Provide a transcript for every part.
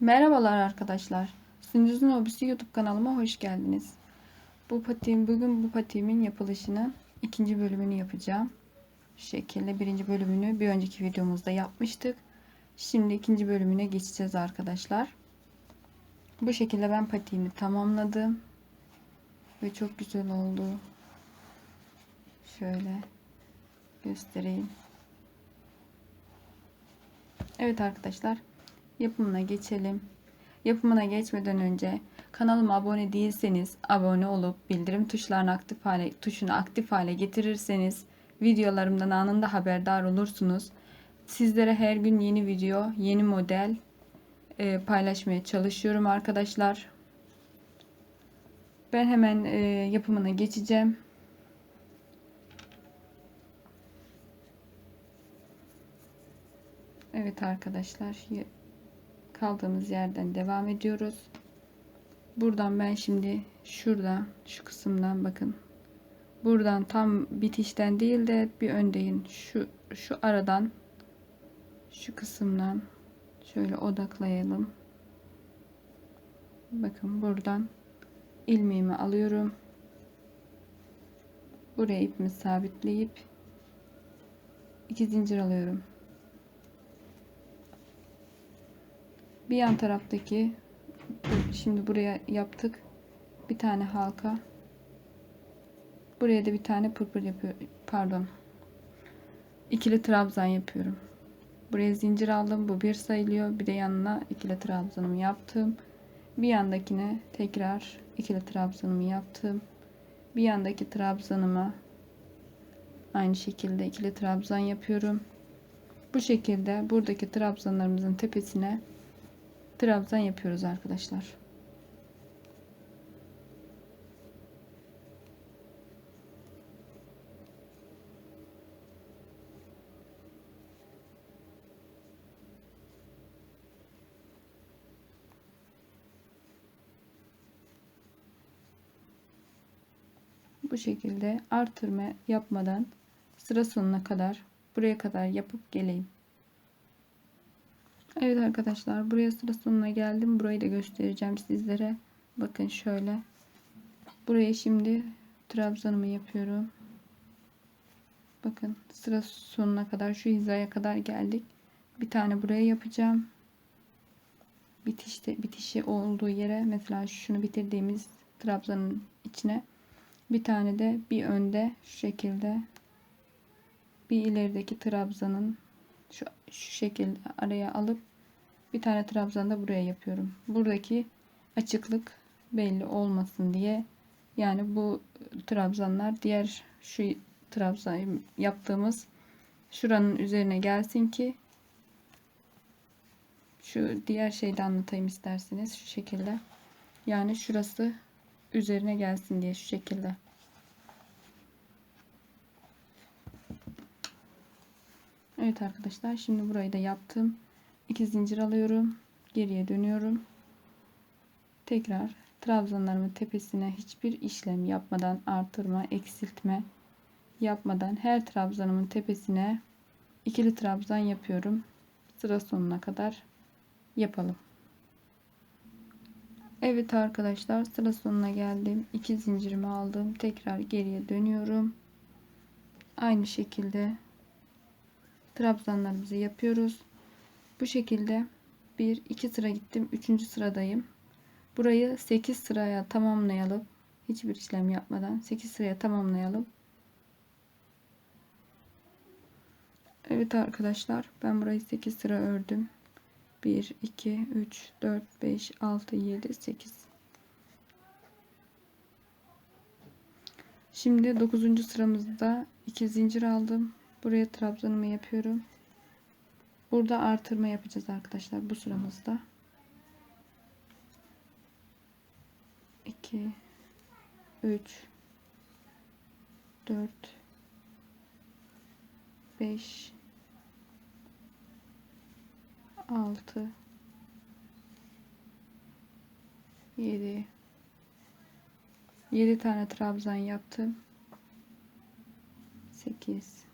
Merhabalar arkadaşlar. Sündüz'ün Hobisi YouTube kanalıma hoş geldiniz. Bu patiğim, bugün bu patiğimin yapılışının ikinci bölümünü yapacağım. Şu şekilde birinci bölümünü bir önceki videomuzda yapmıştık. Şimdi ikinci bölümüne geçeceğiz arkadaşlar. Bu şekilde ben patiğimi tamamladım. Ve çok güzel oldu. Şöyle göstereyim. Evet arkadaşlar yapımına geçelim. Yapımına geçmeden önce kanalıma abone değilseniz abone olup bildirim tuşlarını aktif hale tuşunu aktif hale getirirseniz videolarımdan anında haberdar olursunuz. Sizlere her gün yeni video, yeni model e, paylaşmaya çalışıyorum arkadaşlar. Ben hemen e, yapımına geçeceğim. Evet arkadaşlar kaldığımız yerden devam ediyoruz. Buradan ben şimdi şuradan şu kısımdan bakın. Buradan tam bitişten değil de bir öndeyim. Şu şu aradan şu kısımdan şöyle odaklayalım. Bakın buradan ilmeğimi alıyorum. Buraya ipimi sabitleyip iki zincir alıyorum. Bir yan taraftaki şimdi buraya yaptık. Bir tane halka. Buraya da bir tane pırpır yapıyor pardon. İkili trabzan yapıyorum. Buraya zincir aldım bu bir sayılıyor. Bir de yanına ikili trabzanımı yaptım. Bir yandakine tekrar ikili trabzanımı yaptım. Bir yandaki trabzanıma aynı şekilde ikili trabzan yapıyorum. Bu şekilde buradaki trabzanlarımızın tepesine trabzan yapıyoruz arkadaşlar. Bu şekilde artırma yapmadan sıra sonuna kadar buraya kadar yapıp geleyim. Evet arkadaşlar buraya sıra sonuna geldim. Burayı da göstereceğim sizlere. Bakın şöyle. Buraya şimdi trabzanımı yapıyorum. Bakın sıra sonuna kadar şu hizaya kadar geldik. Bir tane buraya yapacağım. Bitişte bitişi olduğu yere mesela şunu bitirdiğimiz trabzanın içine bir tane de bir önde şu şekilde bir ilerideki trabzanın şu, şu şekilde araya alıp bir tane trabzan da buraya yapıyorum. Buradaki açıklık belli olmasın diye. Yani bu trabzanlar diğer şu trabzan yaptığımız şuranın üzerine gelsin ki şu diğer şeyde anlatayım isterseniz şu şekilde. Yani şurası üzerine gelsin diye şu şekilde Evet arkadaşlar şimdi burayı da yaptım. 2 zincir alıyorum. Geriye dönüyorum. Tekrar trabzanlarımın tepesine hiçbir işlem yapmadan artırma, eksiltme yapmadan her trabzanımın tepesine ikili trabzan yapıyorum. Sıra sonuna kadar yapalım. Evet arkadaşlar sıra sonuna geldim. 2 zincirimi aldım. Tekrar geriye dönüyorum. Aynı şekilde trabzanlarımızı yapıyoruz. Bu şekilde 1 2 sıra gittim. 3. sıradayım. Burayı 8 sıraya tamamlayalım. Hiçbir işlem yapmadan 8 sıraya tamamlayalım. Evet arkadaşlar ben burayı 8 sıra ördüm. 1 2 3 4 5 6 7 8 Şimdi 9. sıramızda 2 zincir aldım. Buraya trabzanımı yapıyorum. Burada artırma yapacağız arkadaşlar bu sıramızda. 2 3 4 5 6 7 7 tane trabzan yaptım. 8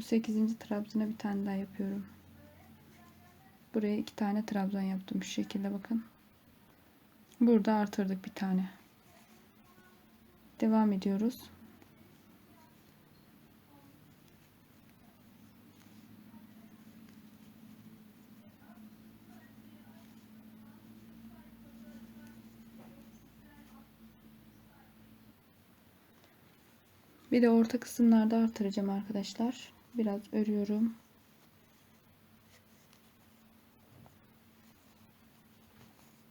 bu 8. trabzana bir tane daha yapıyorum. Buraya iki tane trabzan yaptım. Şu şekilde bakın. Burada artırdık bir tane. Devam ediyoruz. Bir de orta kısımlarda artıracağım arkadaşlar. Biraz örüyorum.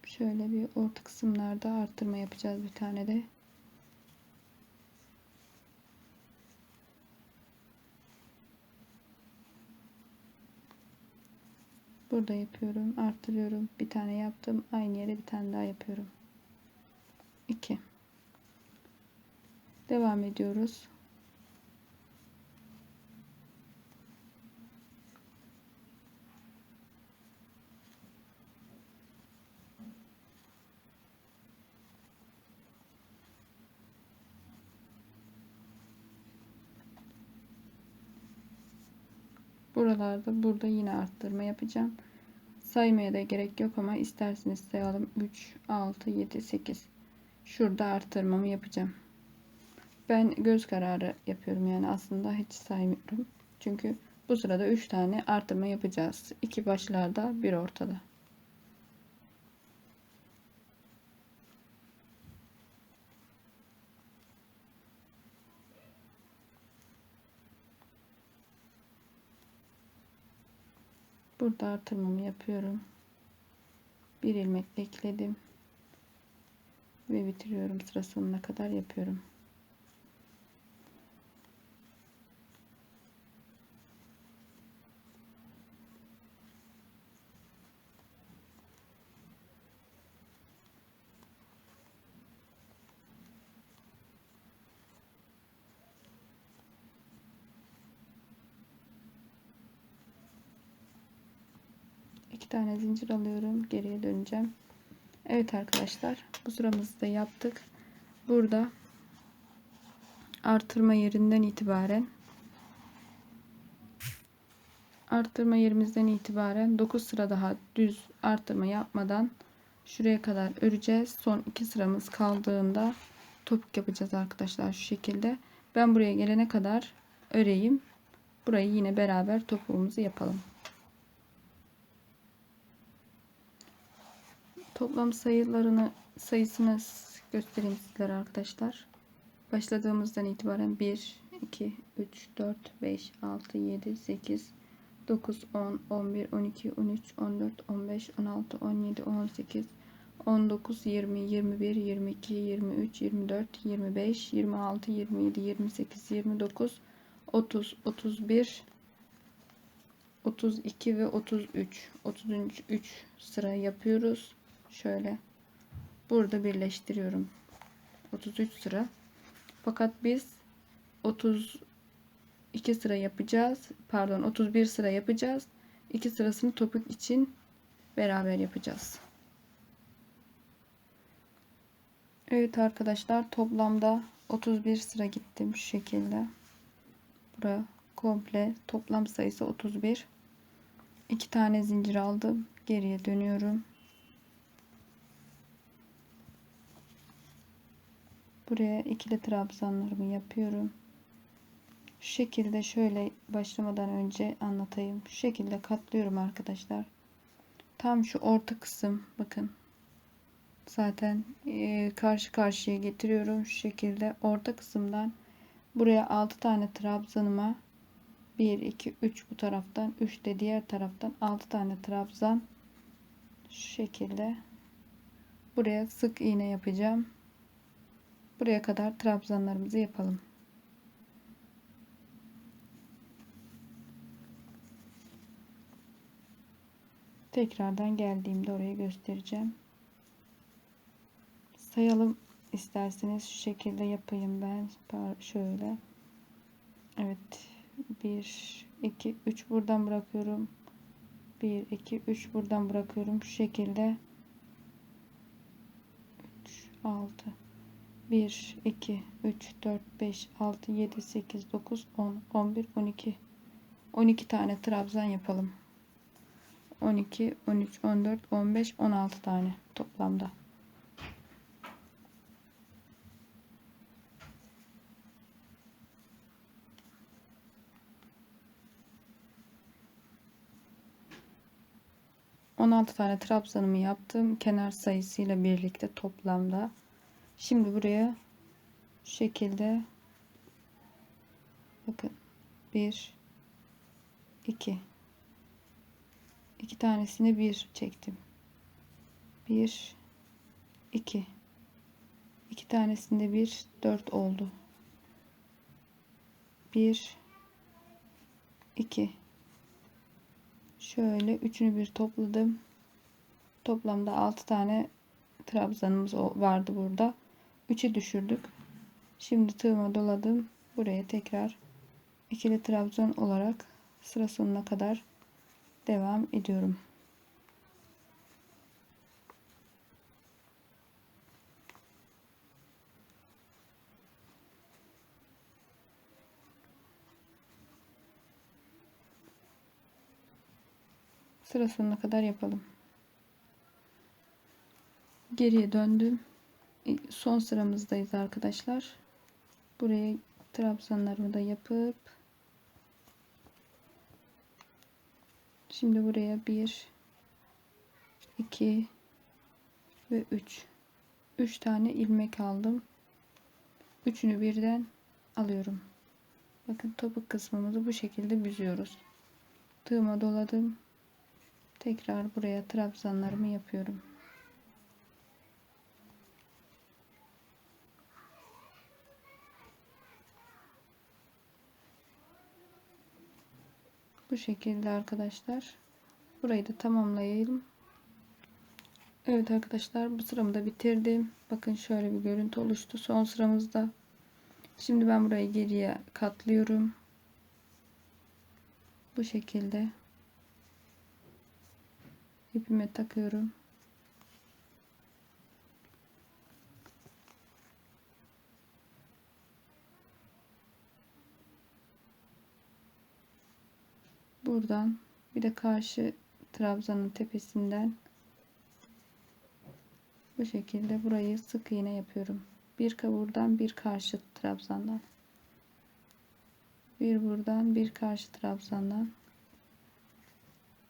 Şöyle bir orta kısımlarda arttırma yapacağız bir tane de. Burada yapıyorum. Arttırıyorum. Bir tane yaptım. Aynı yere bir tane daha yapıyorum. 2 Devam ediyoruz. Buralarda burada yine arttırma yapacağım. Saymaya da gerek yok ama isterseniz sayalım. 3, 6, 7, 8. Şurada arttırmamı yapacağım. Ben göz kararı yapıyorum yani aslında hiç saymıyorum. Çünkü bu sırada 3 tane artırma yapacağız. 2 başlarda, bir ortada. Burada artırmamı yapıyorum. Bir ilmek ekledim. Ve bitiriyorum. Sıra sonuna kadar yapıyorum. İki tane zincir alıyorum. Geriye döneceğim. Evet arkadaşlar bu sıramızı da yaptık. Burada artırma yerinden itibaren arttırma yerimizden itibaren 9 sıra daha düz arttırma yapmadan şuraya kadar öreceğiz. Son iki sıramız kaldığında topuk yapacağız arkadaşlar şu şekilde. Ben buraya gelene kadar öreyim. Burayı yine beraber topuğumuzu yapalım Toplam sayılarını sayısını göstereyim sizlere arkadaşlar. Başladığımızdan itibaren 1, 2, 3, 4, 5, 6, 7, 8, 9, 10, 11, 12, 13, 14, 15, 16, 17, 18, 19, 20, 21, 22, 23, 24, 25, 26, 27, 28, 29, 30, 31, 32 ve 33. 33 sıra yapıyoruz şöyle. Burada birleştiriyorum. 33 sıra. Fakat biz 32 sıra yapacağız. Pardon 31 sıra yapacağız. 2 sırasını topuk için beraber yapacağız. Evet arkadaşlar toplamda 31 sıra gittim şu şekilde. Bura komple toplam sayısı 31 2 tane zincir aldım. Geriye dönüyorum Buraya ikili trabzanlarımı yapıyorum. Şu şekilde şöyle başlamadan önce anlatayım. Şu şekilde katlıyorum arkadaşlar. Tam şu orta kısım bakın. Zaten e, karşı karşıya getiriyorum şu şekilde orta kısımdan buraya 6 tane trabzanıma 1 2 3 bu taraftan 3 de diğer taraftan 6 tane trabzan şu şekilde buraya sık iğne yapacağım. Buraya kadar trabzanlarımızı yapalım. Tekrardan geldiğimde orayı göstereceğim. Sayalım isterseniz şu şekilde yapayım ben. Şöyle. Evet. 1 2 3 buradan bırakıyorum. 1 2 3 buradan bırakıyorum. Şu şekilde 3 6 1 2 3 4 5 6 7 8 9 10 11 12 12 tane trabzan yapalım 12, 13, 14, 15, 16 tane toplamda. On altı tane trabzanımı yaptım. Kenar sayısıyla birlikte toplamda. Şimdi buraya şu şekilde bakın 1 2 iki tanesini bir çektim. 1 2 iki tanesinde bir 4 oldu. 1 2 şöyle üçünü bir topladım. Toplamda 6 tane trabzanımız vardı burada. 3'e düşürdük. Şimdi tığıma doladım. Buraya tekrar ikili trabzan olarak sıra sonuna kadar devam ediyorum. Sıra sonuna kadar yapalım. Geriye döndüm. Son sıramızdayız arkadaşlar. Buraya trabzanlarımı da yapıp Şimdi buraya 1 2 ve 3 3 tane ilmek aldım. Üçünü birden alıyorum. Bakın topuk kısmımızı bu şekilde büzüyoruz. Tığıma doladım. Tekrar buraya trabzanlarımı yapıyorum. Bu şekilde arkadaşlar. Burayı da tamamlayalım. Evet arkadaşlar bu sıramı da bitirdim. Bakın şöyle bir görüntü oluştu. Son sıramızda. Şimdi ben burayı geriye katlıyorum. Bu şekilde. ipime takıyorum. Buradan bir de karşı trabzanın tepesinden bu şekilde burayı sık iğne yapıyorum. Bir buradan bir karşı trabzandan. Bir buradan bir karşı trabzandan.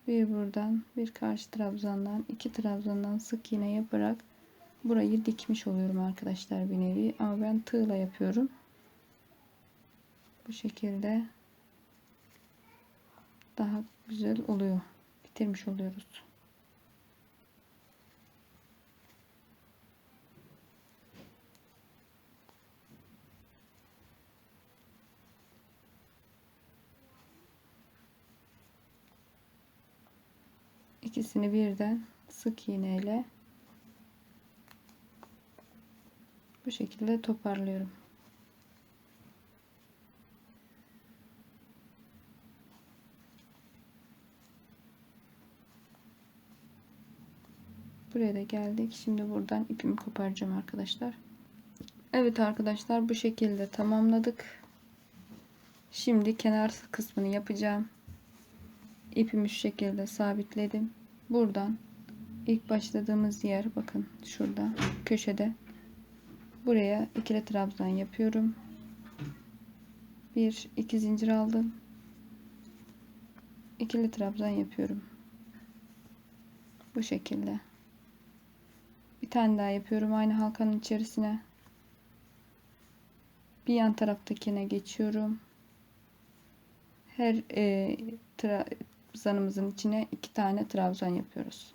Bir buradan bir karşı trabzandan iki trabzandan sık iğne yaparak burayı dikmiş oluyorum arkadaşlar bir nevi ama ben tığla yapıyorum. Bu şekilde daha güzel oluyor. Bitirmiş oluyoruz. İkisini birden sık iğneyle bu şekilde toparlıyorum. Buraya da geldik. Şimdi buradan ipimi koparacağım arkadaşlar. Evet arkadaşlar bu şekilde tamamladık. Şimdi kenar kısmını yapacağım. İpimi şu şekilde sabitledim. Buradan ilk başladığımız yer bakın şurada köşede. Buraya ikili trabzan yapıyorum. Bir iki zincir aldım. İkili trabzan yapıyorum. Bu şekilde. Bir tane daha yapıyorum aynı halkanın içerisine. Bir yan taraftakine geçiyorum. Her e, trabzanımızın içine iki tane trabzan yapıyoruz.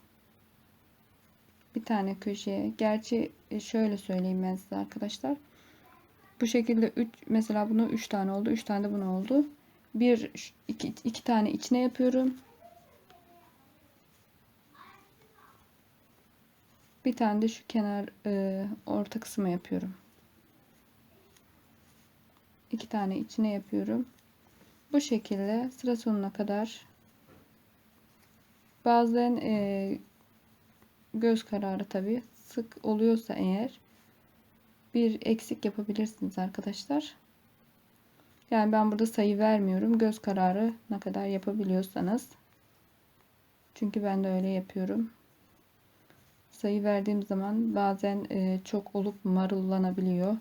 Bir tane köşeye. Gerçi e, şöyle söyleyeyim ben size arkadaşlar. Bu şekilde 3 mesela bunu 3 tane oldu. 3 tane de bunu oldu. Bir iki, iki tane içine yapıyorum. Bir tane de şu kenar e, orta kısmı yapıyorum. İki tane içine yapıyorum. Bu şekilde sıra sonuna kadar bazen e, göz kararı tabi sık oluyorsa eğer bir eksik yapabilirsiniz arkadaşlar. Yani ben burada sayı vermiyorum. Göz kararı ne kadar yapabiliyorsanız Çünkü ben de öyle yapıyorum. Sayı verdiğim zaman bazen e, çok olup marullanabiliyor.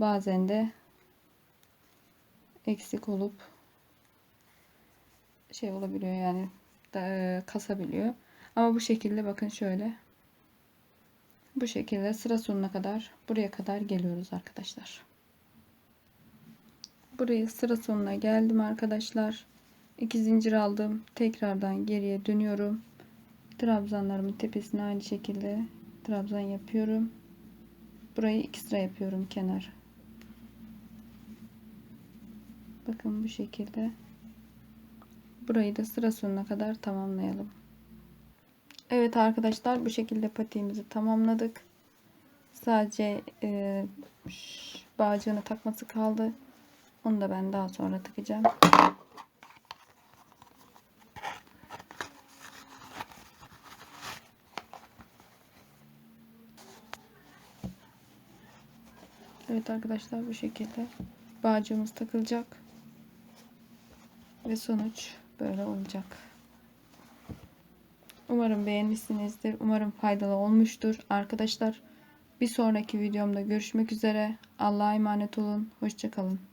Bazen de eksik olup şey olabiliyor yani da, e, kasabiliyor. Ama bu şekilde bakın şöyle. Bu şekilde sıra sonuna kadar buraya kadar geliyoruz arkadaşlar. Buraya sıra sonuna geldim arkadaşlar. İki zincir aldım. Tekrardan geriye dönüyorum. Trabzanlarımın tepesine aynı şekilde trabzan yapıyorum. Burayı iki sıra yapıyorum kenar. Bakın bu şekilde. Burayı da sıra sonuna kadar tamamlayalım. Evet arkadaşlar bu şekilde patiğimizi tamamladık. Sadece e, bağcığını takması kaldı. Onu da ben daha sonra takacağım. Evet arkadaşlar bu şekilde bağcığımız takılacak. Ve sonuç böyle olacak. Umarım beğenmişsinizdir. Umarım faydalı olmuştur. Arkadaşlar bir sonraki videomda görüşmek üzere. Allah'a emanet olun. Hoşçakalın.